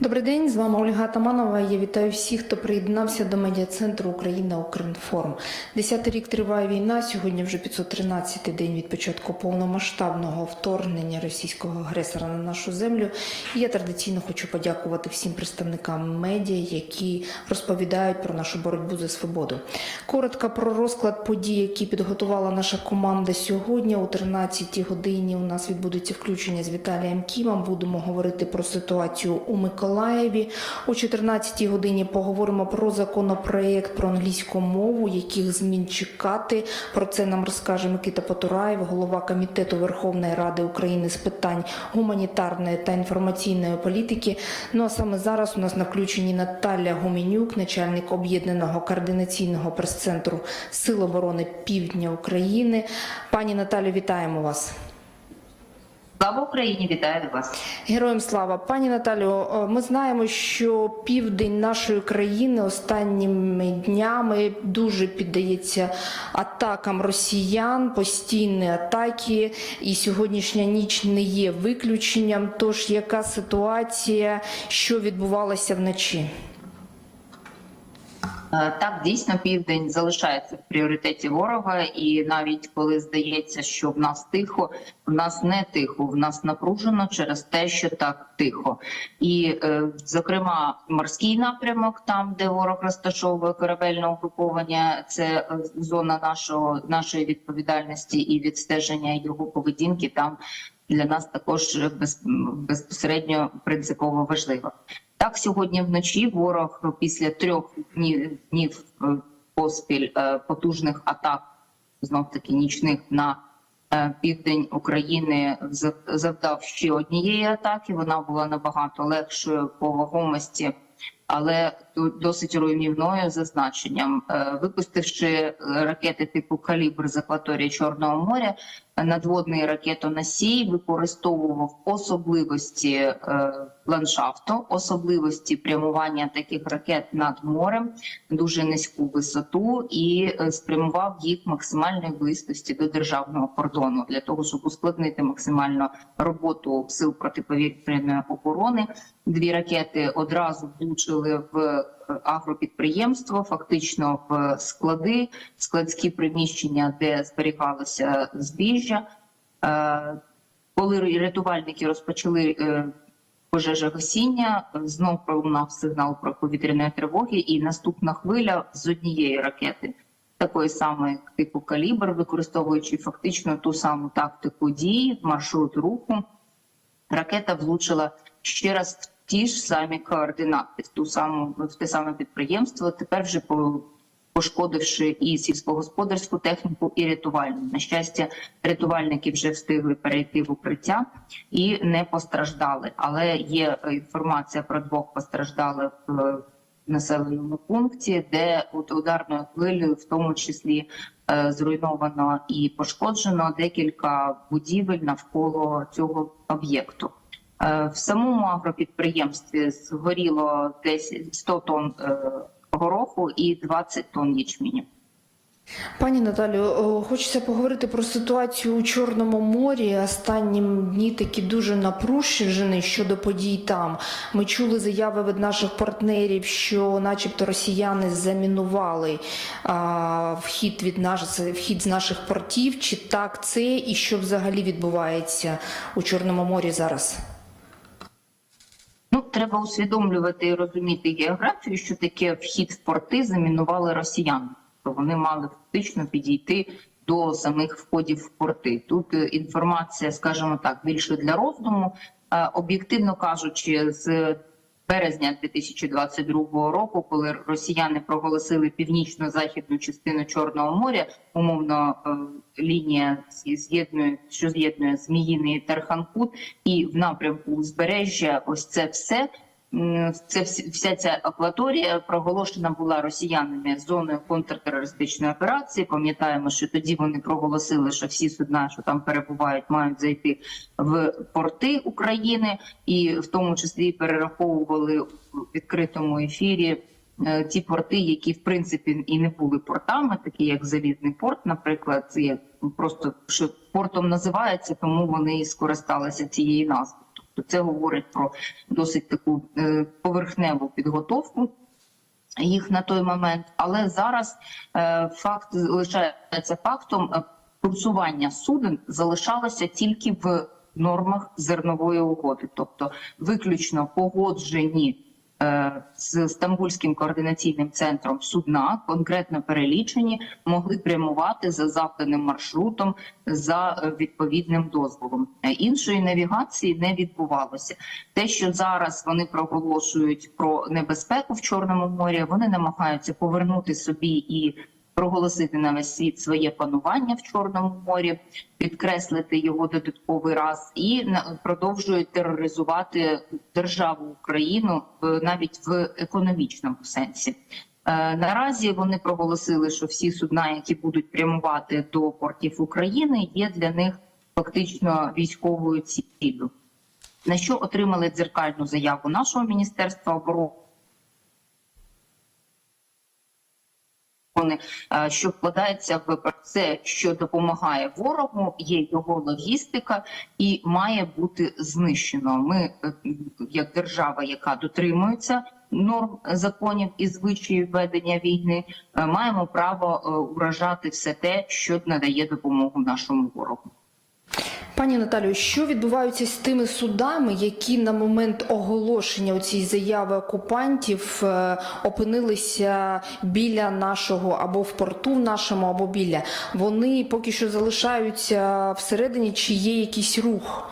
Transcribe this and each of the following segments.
Добрий день, з вами Ольга Атаманова. Я вітаю всіх, хто приєднався до медіа-центру Україна Укрінформ. Десятий рік триває війна. Сьогодні вже 513-й день від початку повномасштабного вторгнення російського агресора на нашу землю. І я традиційно хочу подякувати всім представникам медіа, які розповідають про нашу боротьбу за свободу. Коротко про розклад подій, які підготувала наша команда сьогодні. О 13-й годині у нас відбудеться включення з Віталієм Кімом. Будемо говорити про ситуацію у Миколаєві. О 14-й годині поговоримо про законопроект про англійську мову, яких змін чекати. Про це нам розкаже Микита Потураєв, голова комітету Верховної Ради України з питань гуманітарної та інформаційної політики. Ну а саме зараз у нас на включенні Наталя Гуменюк, начальник об'єднаного координаційного прес-центру Сил оборони Півдня України. Пані Наталю, вітаємо вас. Слава Україні, вітаю вас. Героям слава, пані Наталю. е, Ми знаємо, що південь нашої країни останніми днями дуже піддається атакам росіян, постійні атаки, і сьогоднішня ніч не є виключенням. Тож яка ситуація, що відбувалося вночі? Е, Так, дійсно, південь залишається в пріоритеті ворога, і навіть коли здається, що в нас тихо, в нас не тихо, в нас напружено через те, що так тихо. І, е, зокрема, морський напрямок, там де ворог розташовує корабельне угруповання, це е, зона нашого нашої відповідальності і відстеження його поведінки. Там для нас також без, безпосередньо принципово важливо. Так, сьогодні вночі ворог після трьох днів, е, поспіль е, потужних атак, знов таки нічних на е, південь України завдав ще однієї атаки. Вона була набагато легшою по вагомості, але досить руйнівною за значенням. Е, Випустивши ракети типу калібр з акваторії Чорного моря, надводний ракетоносій використовував особливості е, ландшафту, особливості прямування таких ракет над морем, дуже низьку висоту і е, спрямував їх максимальної близькості до державного кордону для того, щоб ускладнити максимально роботу сил протиповітряної оборони. Дві ракети одразу влучили в е, агропідприємство, фактично в склади, складські приміщення, де зберігалося збіжжя. Е, Коли рятувальники розпочали е, пожежогасіння, знов пролунав сигнал про повітряної тривоги, і наступна хвиля з однієї ракети, такої самої типу калібр, використовуючи фактично ту саму тактику дії, маршрут руху, ракета влучила ще раз ті ж самі координати, ту саму в те саме підприємство. Тепер вже по пошкодивши і сільськогосподарську техніку, і рятувальну. На щастя, рятувальники вже встигли перейти в укриття і не постраждали. Але є інформація про двох постраждалих в населеному пункті, де от ударною хвилею, в тому числі е, зруйновано і пошкоджено декілька будівель навколо цього об'єкту. Е, В самому агропідприємстві згоріло десь 100 тонн е, гороху і 20 тонн ячменю. Пані Наталю, хочеться поговорити про ситуацію у Чорному морі. Останні дні такі дуже напружені щодо подій там. Ми чули заяви від наших партнерів, що, начебто, росіяни замінували а, вхід від наш, вхід з наших портів. Чи так це і що взагалі відбувається у Чорному морі зараз? Ну, треба усвідомлювати і розуміти географію, що таке вхід в порти замінували росіяни. То вони мали фактично підійти до самих входів в порти. Тут е, інформація, скажімо так, більше для роздуму. Е, Об'єктивно кажучи, з березня 2022 року, коли росіяни проголосили північно-західну частину Чорного моря, умовно е, лінія з'єднує, що з'єднує Зміїний Тарханкут, і в напрямку узбережжя, ось це все. Це вся ця акваторія проголошена була росіянами зоною контртерористичної операції. Пам'ятаємо, що тоді вони проголосили, що всі судна, що там перебувають, мають зайти в порти України, і в тому числі перераховували в відкритому ефірі е, ті порти, які в принципі і не були портами, такі як залізний порт, наприклад, це просто що портом називається, тому вони і скористалися цією назвою. Тобто це говорить про досить таку е, поверхневу підготовку їх на той момент. Але зараз е, факт залишається фактом. е, Курсування суден залишалося тільки в нормах зернової угоди, тобто виключно погоджені з Стамбульським координаційним центром судна, конкретно перелічені, могли прямувати за завданим маршрутом за е, відповідним дозволом. Е, Іншої навігації не відбувалося. Те, що зараз вони проголошують про небезпеку в Чорному морі, вони намагаються повернути собі і проголосити на весь світ своє панування в Чорному морі, підкреслити його додатковий раз і продовжують тероризувати державу Україну навіть в економічному сенсі. Е, Наразі вони проголосили, що всі судна, які будуть прямувати до портів України, є для них фактично військовою ціллю. На що отримали дзеркальну заяву нашого міністерства оборони. Вони, е, що вкладається в це, що допомагає ворогу, є його логістика і має бути знищено. Ми, е, як держава, яка дотримується норм законів і звичаїв ведення війни, е, маємо право е, уражати все те, що надає допомогу нашому ворогу. Пані Наталію, що відбувається з тими судами, які на момент оголошення у цій заяви окупантів е, опинилися біля нашого або в порту нашому, або біля? Вони поки що залишаються всередині, чи є якийсь рух?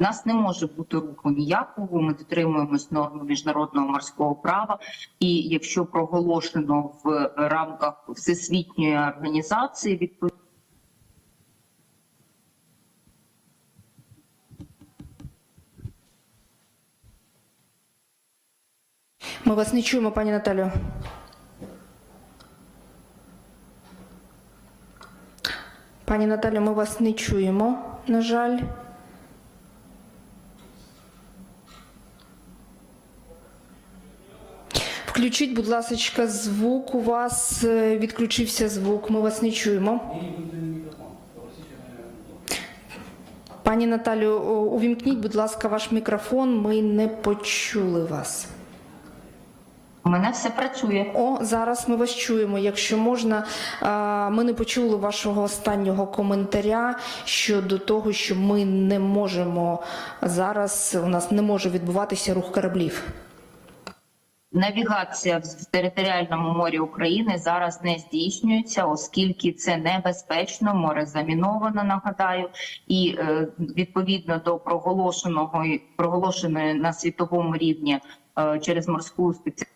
У нас не може бути руху ніякого. Ми дотримуємось норм міжнародного морського права. І якщо проголошено в рамках всесвітньої організації, відповідно. Ми вас не чуємо, пані Наталію. Пані Наталю, ми вас не чуємо, на жаль. Включіть, будь ласка, звук. У вас е, відключився звук. Ми вас не чуємо. Пані Наталю, увімкніть, будь ласка, ваш мікрофон. Ми не почули вас. У мене все працює. О, зараз ми вас чуємо. Якщо можна, ми не почули вашого останнього коментаря щодо того, що ми не можемо зараз. У нас не може відбуватися рух кораблів. Навігація в територіальному морі України зараз не здійснюється, оскільки це небезпечно, море заміновано, нагадаю, і е, відповідно до проголошеного проголошеної на світовому рівні е, через морську спеціальну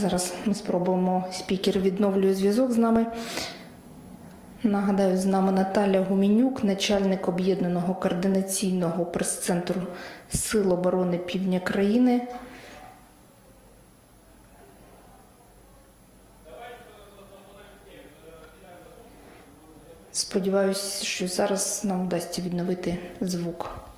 Зараз ми спробуємо. Спікер відновлює зв'язок з нами. Нагадаю, з нами Наталя Гумінюк, начальник об'єднаного координаційного прес-центру Сил оборони Півдня країни. Сподіваюсь, що зараз нам вдасться відновити звук.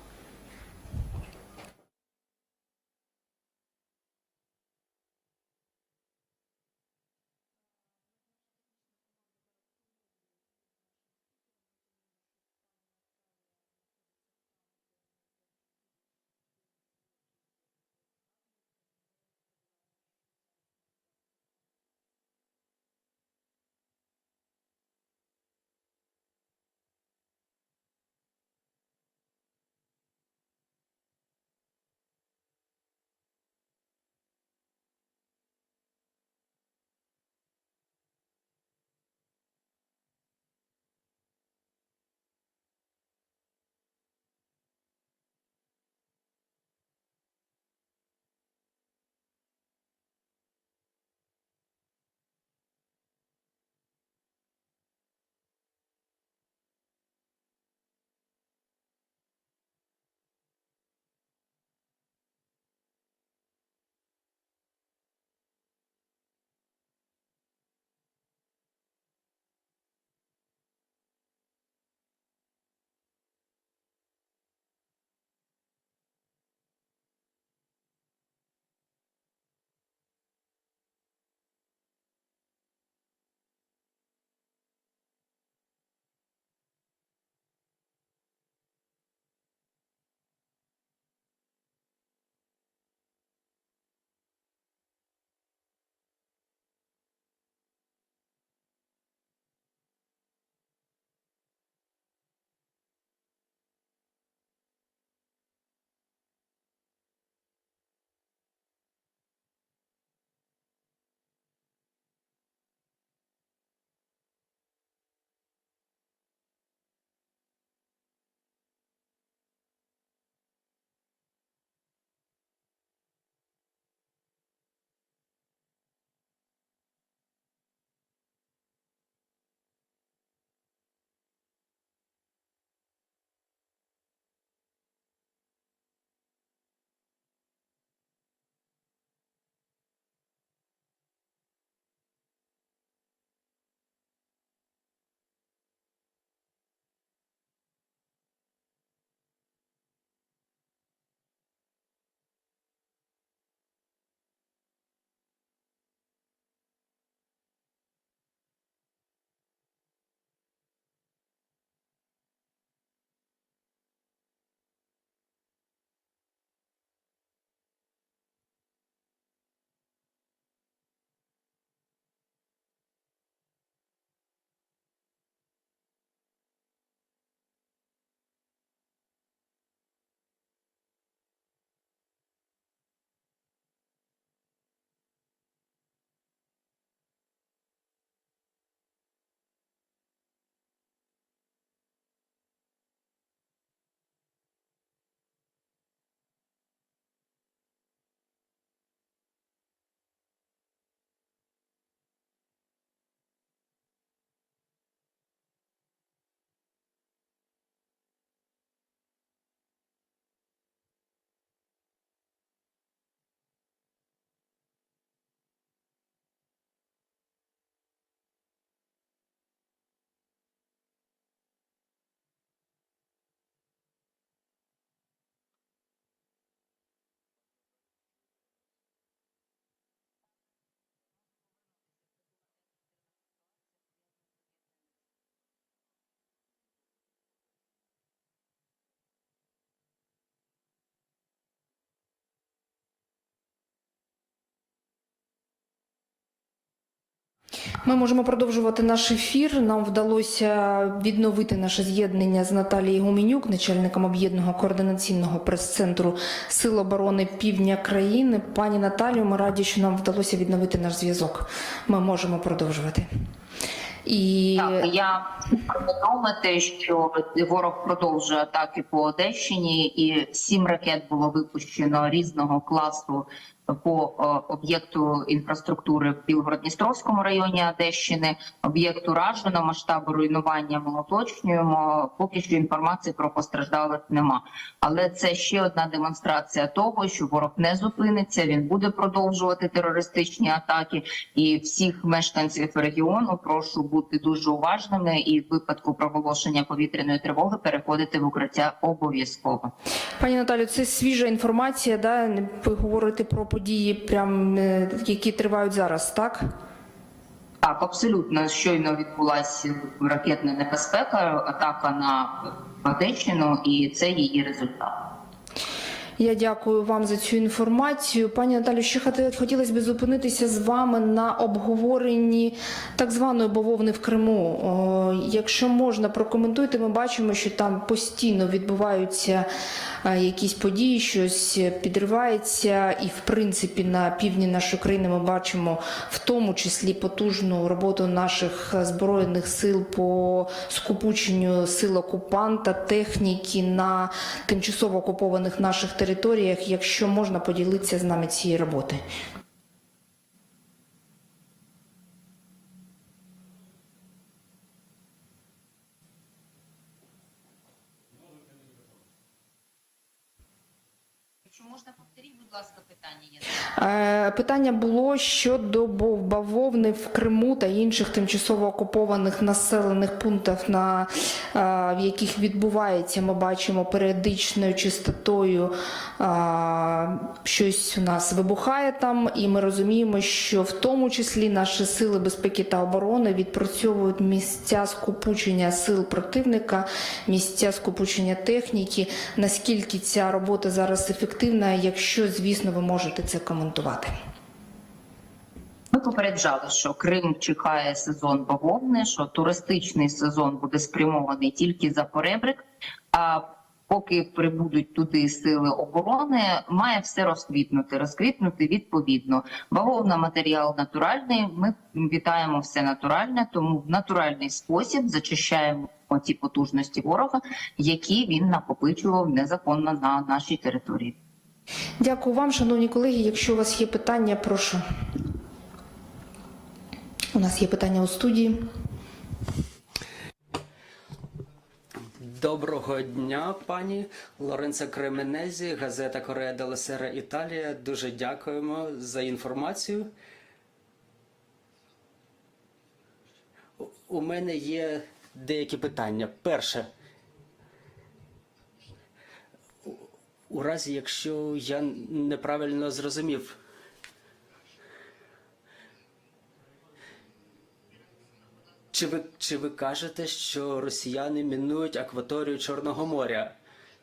Ми можемо продовжувати наш ефір. Нам вдалося відновити наше з'єднання з Наталією Гуменюк, начальником об'єднаного координаційного прес-центру Сил оборони Півдня країни. Пані Наталію, ми раді, що нам вдалося відновити наш зв'язок. Ми можемо продовжувати. І Так, я повідомити, що ворог продовжує атаки по Одещині, і сім ракет було випущено різного класу по е, об'єкту інфраструктури в Білгород-Дністровському районі Одещини. Об'єкт уражено, масштабу руйнування ми уточнюємо. Поки що інформації про постраждалих нема. Але це ще одна демонстрація того, що ворог не зупиниться. Він буде продовжувати терористичні атаки. І всіх мешканців регіону прошу бути дуже уважними і в випадку проголошення повітряної тривоги переходити в укриття обов'язково. пані Наталю, це свіжа інформація. Да? Ви говорите про події, прям е, які тривають зараз, так? Так, абсолютно щойно відбулася ракетна небезпека, атака на Одещину, і це її результат. Я дякую вам за цю інформацію. Пані Наталю, ще хотілося б зупинитися з вами на обговоренні так званої бавовни в Криму. Якщо можна, прокоментуйте. Ми бачимо, що там постійно відбуваються якісь події, щось підривається, і в принципі на півдні нашої країни ми бачимо в тому числі потужну роботу наших збройних сил по скупученню сил окупанта, техніки на тимчасово окупованих наших територіях. Якщо можна поділитися з нами цією роботою. Повторіть, будь ласка, Е, Питання було щодо бавовни в Криму та інших тимчасово окупованих населених пунктах, на, е, в яких відбувається, ми бачимо періодичною частотою е, щось у нас вибухає там, і ми розуміємо, що в тому числі наші сили безпеки та оборони відпрацьовують місця скупучення сил противника, місця скупучення техніки. Наскільки ця робота зараз ефективна, якщо, звісно, ви можете це коментувати. Ми попереджали, що Крим чекає сезон бавовни, що туристичний сезон буде спрямований тільки за поребрик. А поки прибудуть туди сили оборони, має все розквітнути. Розквітнути відповідно. Бавовна матеріал натуральний. Ми вітаємо все натуральне, тому в натуральний спосіб зачищаємо ті потужності ворога, які він накопичував незаконно на нашій території. Дякую вам, шановні колеги. Якщо у вас є питання, прошу. У нас є питання у студії. Доброго дня, пані Лоренцо Кременезі, газета Корея Делла Сера Італія. Дуже дякуємо за інформацію. У мене є деякі питання. Перше. У разі, якщо я неправильно зрозумів, Чи ви, чи ви кажете, що росіяни мінують акваторію Чорного моря?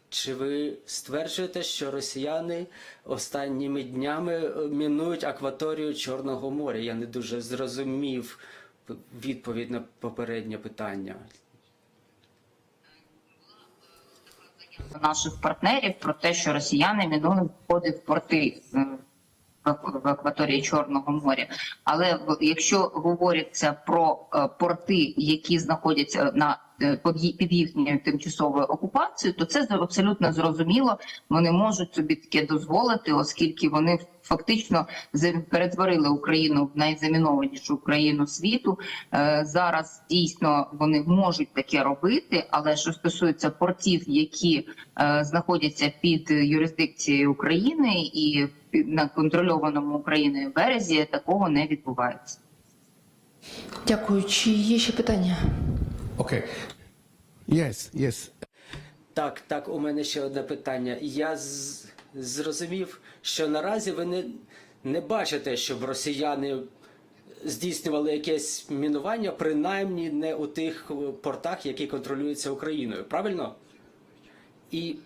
Чи ви стверджуєте, що росіяни останніми днями е, мінують акваторію Чорного моря? Я не дуже зрозумів відповідь на попереднє питання. Наших партнерів про те, що росіяни минули входи в порти е, в акваторії Чорного моря. Але якщо говориться про е, порти, які знаходяться на під під їхньою тимчасовою окупацією, то це абсолютно зрозуміло. Вони можуть собі таке дозволити, оскільки вони фактично перетворили Україну в найзамінованішу країну світу. Е, Зараз дійсно вони можуть таке робити, але що стосується портів, які е, знаходяться під юрисдикцією України і на контрольованому Україною березі, такого не відбувається. Дякую. Чи є ще питання? Okay. Yes, yes. Так, так, у мене ще одне питання. Я з, зрозумів, що наразі ви не, не бачите, щоб росіяни здійснювали якесь мінування, принаймні не у тих е, портах, які контролюються Україною. Правильно? І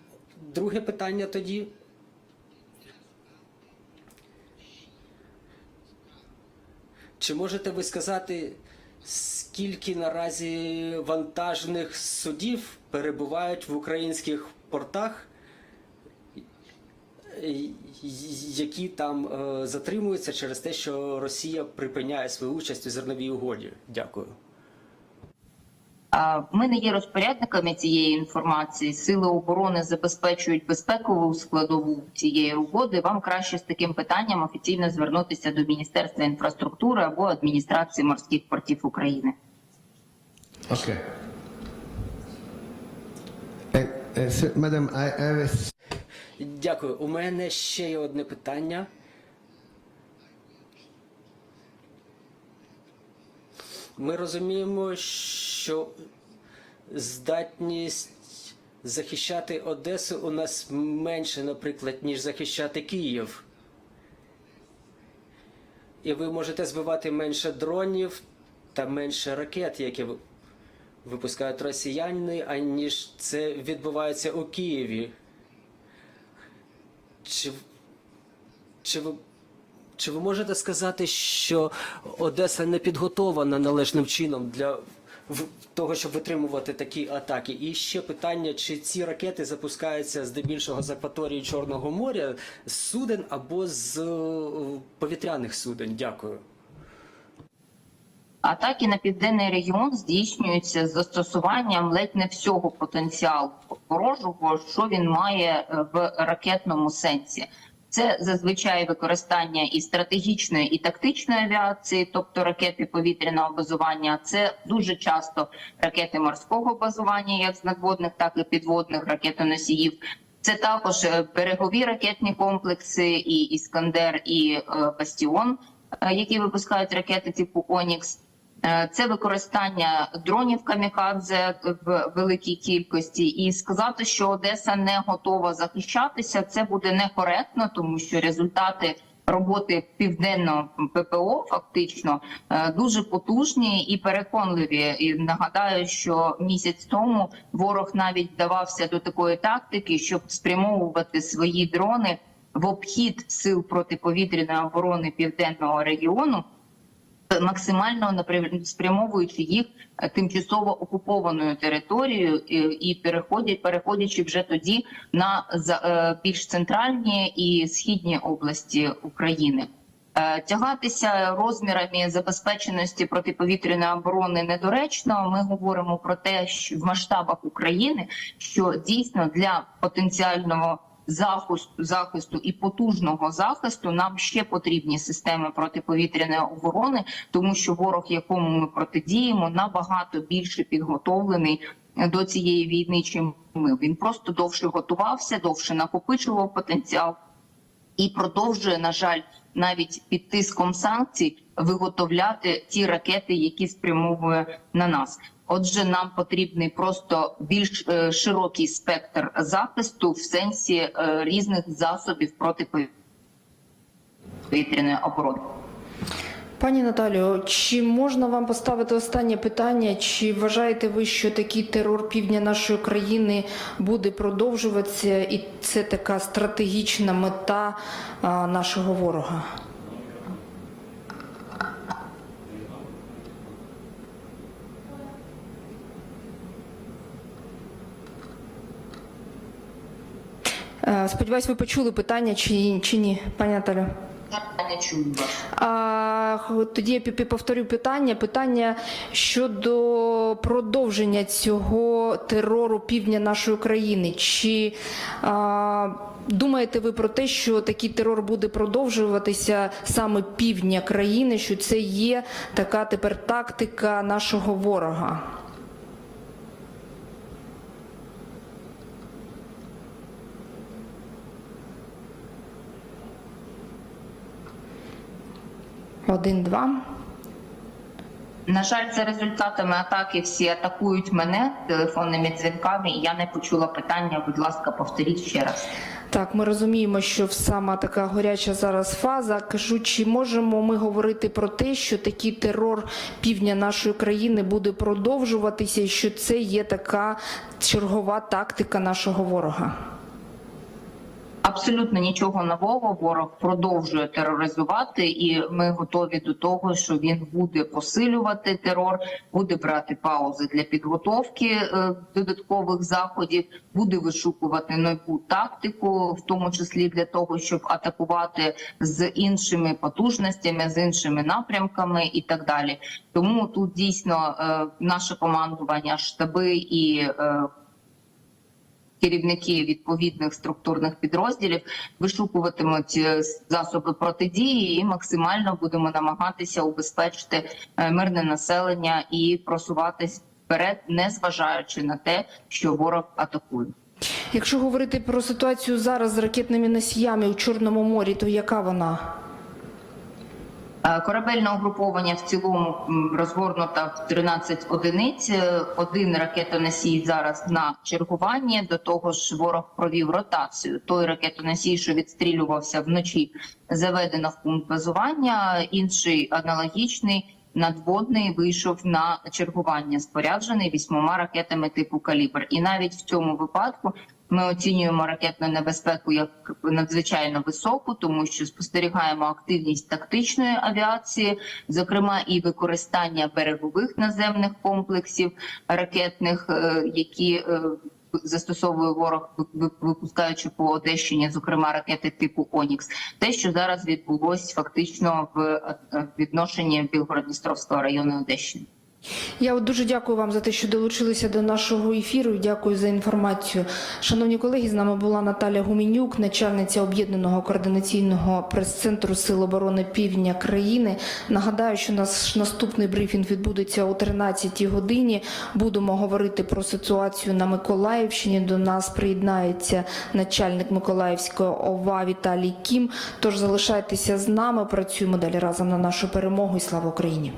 друге питання тоді. Чи можете ви сказати, скільки наразі вантажних судів перебувають в українських портах, які там е, затримуються через те, що Росія припиняє свою участь у зерновій угоді? Дякую. Ми не є розпорядниками цієї інформації. Сили оборони забезпечують безпекову складову цієї угоди. Вам краще з таким питанням офіційно звернутися до Міністерства інфраструктури або адміністрації морських портів України. I have a s- Дякую. У мене ще є одне питання. Ми розуміємо, що здатність захищати Одесу у нас менше, наприклад, ніж захищати Київ. І ви можете збивати менше дронів та менше ракет, які випускають росіяни, аніж це відбувається у Києві. Чи, чи, ви, чи ви можете сказати, що Одеса не підготована належним чином для того, щоб витримувати такі атаки? І ще питання: чи ці ракети запускаються здебільшого з акваторії Чорного моря, з суден або з е, повітряних суден? Дякую. Атаки на південний регіон здійснюються з застосуванням ледь не всього потенціалу ворожого, що він має е, в ракетному сенсі. Це зазвичай використання і стратегічної, і тактичної авіації, тобто ракети повітряного базування. Це дуже часто ракети морського базування, як з надводних, так і підводних ракетоносіїв. Це також е, берегові ракетні комплекси, і Іскандер, і е, Бастіон, е, які випускають ракети типу Онікс. Е, Це використання дронів камікадзе в великій кількості, і сказати, що Одеса не готова захищатися, це буде некоректно, тому що результати роботи південного ППО фактично е, дуже потужні і переконливі. І нагадаю, що місяць тому ворог навіть вдавався до такої тактики, щоб спрямовувати свої дрони в обхід сил протиповітряної оборони південного регіону максимально спрямовуючи їх е, тимчасово окупованою територією і, переходять, переходячи вже тоді на е, більш центральні і східні області України. Е, Тягатися розмірами забезпеченості протиповітряної оборони недоречно. Ми говоримо про те, що в масштабах України, що дійсно для потенціального захисту, захисту і потужного захисту нам ще потрібні системи протиповітряної оборони, тому що ворог, якому ми протидіємо, набагато більше підготовлений до цієї війни, чим ми. Він просто довше готувався, довше накопичував потенціал і продовжує, на жаль, навіть під тиском санкцій виготовляти ті ракети, які спрямовує на нас. Отже, нам потрібний просто більш е, широкий спектр захисту в сенсі е, різних засобів протиповітряної оборони. Пані Наталію, чи можна вам поставити останнє питання? Чи вважаєте ви, що такий терор півдня нашої країни буде продовжуватися, і це така стратегічна мета нашого ворога? Сподіваюсь, ви почули питання чи, чи ні, пані Наталю? Я не чую. А, тоді я повторю питання. Питання щодо продовження цього терору півдня нашої країни. Чи а, думаєте ви про те, що такий терор буде продовжуватися саме півдня країни? Що це є така тепер тактика нашого ворога? Один, два. На жаль, за результатами атаки всі атакують мене телефонними дзвінками, і я не почула питання. Будь ласка, повторіть ще раз. Так, ми розуміємо, що сама така горяча зараз фаза. Кажу, чи можемо ми говорити про те, що такий терор півдня нашої країни буде продовжуватися, і що це є така чергова тактика нашого ворога? Абсолютно нічого нового. Ворог продовжує тероризувати, і ми готові до того, що він буде посилювати терор, буде брати паузи для підготовки е, додаткових заходів, буде вишукувати нову тактику, в тому числі для того, щоб атакувати з іншими потужностями, з іншими напрямками і так далі. Тому тут дійсно е, наше командування, штаби і е, керівники відповідних структурних підрозділів вишукуватимуть е, засоби протидії і максимально будемо намагатися убезпечити е, мирне населення і просуватись вперед, не зважаючи на те, що ворог атакує. Якщо говорити про ситуацію зараз з ракетними носіями у Чорному морі, то яка вона? Е, Корабельне угруповання в цілому м, розгорнуто в 13 одиниць. Е, Один ракетоносій зараз на чергуванні. До того ж, ворог провів ротацію. Той ракетоносій, що відстрілювався вночі, заведено в пункт базування. Інший аналогічний надводний вийшов на чергування, споряджений вісьмома ракетами типу калібр. І навіть в цьому випадку ми оцінюємо ракетну небезпеку як надзвичайно високу, тому що спостерігаємо активність тактичної авіації, зокрема і використання берегових наземних комплексів ракетних, е, які е, застосовує ворог, ви- ви- випускаючи по Одещині, зокрема ракети типу Онікс. Те, що зараз відбулось фактично в е, відношенні Білгород-Дністровського району Одещини. Я дуже дякую вам за те, що долучилися до нашого ефіру. Дякую за інформацію. Шановні колеги, з нами була Наталя Гумінюк, начальниця об'єднаного координаційного прес-центру Сил оборони Півдня країни. Нагадаю, що наш наступний брифінг відбудеться о 13 годині. Будемо говорити про ситуацію на Миколаївщині. До нас приєднається начальник Миколаївської ОВА Віталій Кім. Тож залишайтеся з нами. Працюємо далі разом на нашу перемогу і слава Україні.